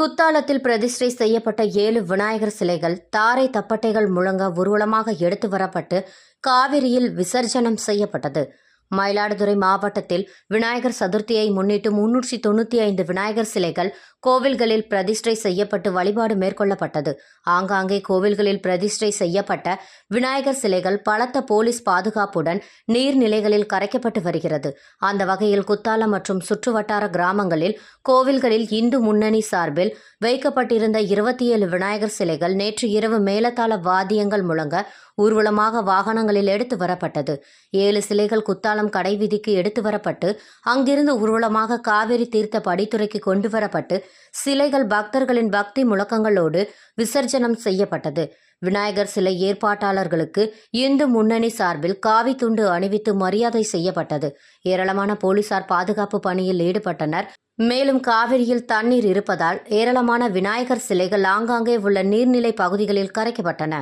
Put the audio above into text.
குத்தாலத்தில் பிரதிஷ்டை செய்யப்பட்ட ஏழு விநாயகர் சிலைகள் தாரை தப்பட்டைகள் முழங்க ஊர்வலமாக எடுத்து வரப்பட்டு காவிரியில் விசர்ஜனம் செய்யப்பட்டது. மயிலாடுதுறை மாவட்டத்தில் விநாயகர் சதுர்த்தியை முன்னிட்டு முன்னூற்றி தொண்ணூற்றி ஐந்து விநாயகர் சிலைகள் கோவில்களில் பிரதிஷ்டை செய்யப்பட்டு வழிபாடு மேற்கொள்ளப்பட்டது. ஆங்காங்கே கோவில்களில் பிரதிஷ்டை செய்யப்பட்ட விநாயகர் சிலைகள் பலத்த போலீஸ் பாதுகாப்புடன் நீர்நிலைகளில் கரைக்கப்பட்டு வருகிறது. அந்த வகையில் குத்தாலம் மற்றும் சுற்றுவட்டார கிராமங்களில் கோவில்களில் இந்து முன்னணி சார்பில் வைக்கப்பட்டிருந்த இருபத்தி ஏழு விநாயகர் சிலைகள் நேற்று இரவு மேலதாள வாத்தியங்கள் முழங்க ஊர்வலமாக வாகனங்களில் எடுத்து வரப்பட்டது. ஏழு சிலைகள் குத்தாலம் கடைவீதிக்கு எடுத்து வரப்பட்டு அங்கிருந்து ஊர்வலமாக காவிரி தீர்த்த படித்துறைக்கு கொண்டு வரப்பட்டு சிலைகள் பக்தர்களின் பக்தி முழக்கங்களோடு விசர்ஜனம் செய்யப்பட்டது. விநாயகர் சிலை ஏற்பாட்டாளர்களுக்கு இந்து முன்னணி சார்பில் காவி துண்டு அணிவித்து மரியாதை செய்யப்பட்டது. ஏராளமான போலீசார் பாதுகாப்பு பணியில் ஈடுபட்டனர். மேலும் காவிரியில் தண்ணீர் இருப்பதால் ஏராளமான விநாயகர் சிலைகள் ஆங்காங்கே உள்ள நீர்நிலை பகுதிகளில் கரைக்கப்பட்டன.